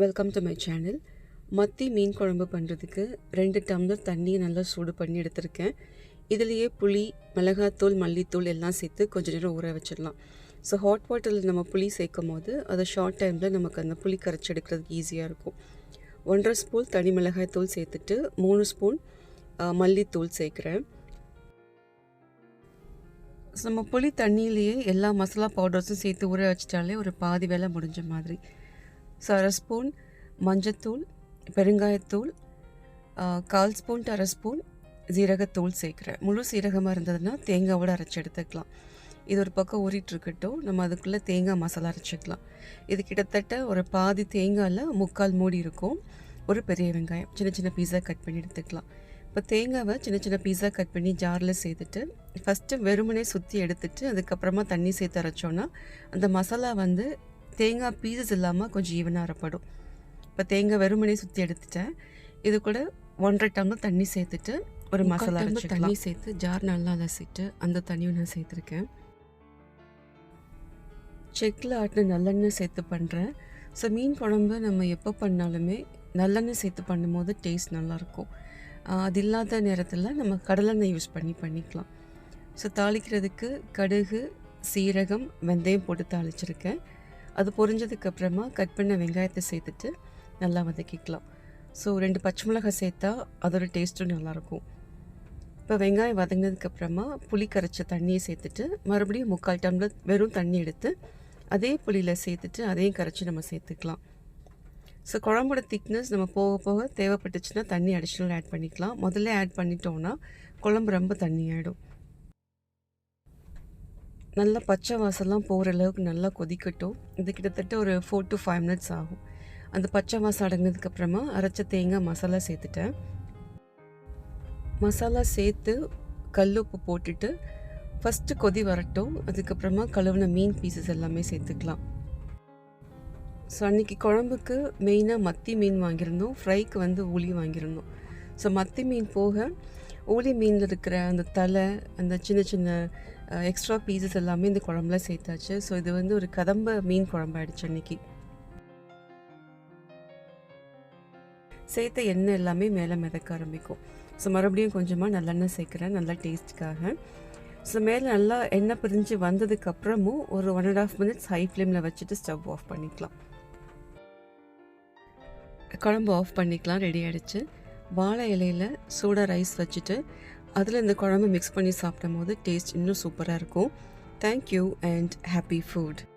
Welcome to my channel மத்தி மீன் குழம்பு பண்ணுறதுக்கு ரெண்டு டம்ளர் தண்ணியை நல்லா சூடு பண்ணி எடுத்திருக்கேன். இதுலேயே புளி மிளகாத்தூள் மல்லித்தூள் எல்லாம் சேர்த்து கொஞ்சம் நேரம் ஊற வச்சிடலாம். ஸோ ஹாட் வாட்டரில் நம்ம புளி சேர்க்கும் போது அதை ஷார்ட் டைமில் நமக்கு அந்த புளி கரைச்சி எடுக்கிறதுக்கு ஈஸியாக இருக்கும். ஒன்றரை ஸ்பூன் தனி மிளகாய் தூள் சேர்த்துட்டு மூணு ஸ்பூன் மல்லித்தூள் சேர்க்குறேன். ஸோ நம்ம புளி தண்ணியிலேயே எல்லா மசாலா பவுடர்ஸும் சேர்த்து ஊற வச்சிட்டாலே ஒரு பாதி வேலை முடிஞ்ச மாதிரி. ஸோ அரை ஸ்பூன் மஞ்சத்தூள் பெருங்காயத்தூள் கால் ஸ்பூன் டு அரை ஸ்பூன் ஜீரகத்தூள் சேர்க்குறேன். முழு சீரகமாக இருந்ததுன்னா தேங்காவோடு அரைச்சி எடுத்துக்கலாம். இது ஒரு பக்கம் ஊறிட்டுருக்கட்டும். நம்ம அதுக்குள்ளே தேங்காய் மசாலா அரைச்சிக்கலாம். இது கிட்டத்தட்ட ஒரு பாதி தேங்காயில் முக்கால் மூடி இருக்கும். ஒரு பெரிய வெங்காயம். சின்ன சின்ன பீஸாக கட் பண்ணி எடுத்துக்கலாம். இப்போ தேங்காவை சின்ன சின்ன பீஸாக கட் பண்ணி ஜாரில் சேர்த்துட்டு ஃபஸ்ட்டு வெறுமனே சுற்றி எடுத்துட்டு அதுக்கப்புறமா தண்ணி சேர்த்து அரைச்சோன்னா அந்த மசாலா வந்து தேங்காய் பீசஸ் இல்லாமல் கொஞ்சம் ஈவனாக அரைப்படும். இப்போ தேங்காய் வெறுமனே சுற்றி எடுத்துட்டேன். இது கூட ஒன்றரை டம்ளர் தண்ணி சேர்த்துட்டு ஒரு மசாலா தண்ணி சேர்த்து ஜார் நல்லா அலசிட்டு அந்த தண்ணியும் நான் சேர்த்துருக்கேன். செக்கில் ஆட்டின நல்லெண்ணெய் சேர்த்து பண்ணுறேன் ஸோ மீன் குழம்பு நம்ம எப்போ பண்ணாலுமே நல்லெண்ணெய் சேர்த்து பண்ணும்போது டேஸ்ட் நல்லாயிருக்கும். அது இல்லாத நேரத்தில் நம்ம கடலெண்ணெய் யூஸ் பண்ணி பண்ணிக்கலாம். ஸோ தாளிக்கிறதுக்கு கடுகு சீரகம் வெந்தயம் போட்டு தாளிச்சிருக்கேன். அது பொரிஞ்சதுக்கு அப்புறமா கட் பண்ண வெங்காயத்தை சேர்த்துட்டு நல்லா வதக்கிக்கலாம் ஸோ ரெண்டு பச்சை மிளகாய் சேர்த்தா அதோட டேஸ்ட்டும் நல்லாயிருக்கும். இப்போ வெங்காயம் வதங்கினதுக்கப்புறமா புளி கரைச்ச தண்ணியை சேர்த்துட்டு மறுபடியும் முக்கால் டம்ளர் வெறும் தண்ணி எடுத்து அதே புளியில் சேர்த்துட்டு அதையும் கரைச்சி நம்ம சேர்த்துக்கலாம். ஸோ குழம்போட திக்னஸ் நம்ம போக போக தேவைப்பட்டுச்சுன்னா தண்ணி அடிஷ்னல் ஆட் பண்ணிக்கலாம். முதல்ல ஆட் பண்ணிட்டோம்னா குழம்பு ரொம்ப தண்ணி ஆகிடும் நல்லா பச்சை வாசம்லாம் போகிற அளவுக்கு நல்லா கொதிக்கட்டும். இது கிட்டத்தட்ட ஒரு ஃபோர் டு ஃபைவ் மினிட்ஸ் ஆகும். அந்த பச்சை வாசம் அடங்கினதுக்கப்புறமா அரைச்ச தேங்காய் மசாலா சேர்த்துட்டேன். மசாலா சேர்த்து கல் உப்பு போட்டுட்டு ஃபஸ்ட்டு கொதி வரட்டும். அதுக்கப்புறமா கழுவின மீன் பீசஸ் எல்லாமே சேர்த்துக்கலாம். ஸோ அன்றைக்கி குழம்புக்கு மெயினாக மத்தி மீன் வாங்கியிருந்தோம். ஃப்ரைக்கு வந்து உளி வாங்கியிருந்தோம். ஸோ மத்தி மீன் போக ஊளி மீனில் இருக்கிற அந்த தலை அந்த சின்ன சின்ன எக்ஸ்ட்ரா பீசஸ் எல்லாமே இந்த குழம்புல சேர்த்தாச்சு. ஸோ இது வந்து ஒரு கதம்ப மீன் குழம்பாயிடுச்சு அன்னைக்கு. சேர்த்த எண்ணெய் எல்லாமே மேலே மிதக்க ஆரம்பிக்கும். ஸோ மறுபடியும் கொஞ்சமாக நல்லெண்ணெய் சேர்க்குறேன் நல்லா டேஸ்ட்டுக்காக ஸோ மேலே நல்லா எண்ணெய் பிரிஞ்சு வந்ததுக்கப்புறமும் ஒரு one and half minutes high ஃப்ளேமில் வச்சுட்டு ஸ்டவ் ஆஃப் பண்ணிக்கலாம். குழம்பு ஆஃப் பண்ணிக்கலாம் ரெடி ஆகிடுச்சு வாழை இலையில் சூடாக ரைஸ் வச்சுட்டு அதில் இந்த குழம்பு மிக்ஸ் பண்ணி சாப்பிடும் போது டேஸ்ட் இன்னும் சூப்பராக இருக்கும். Thank you and happy food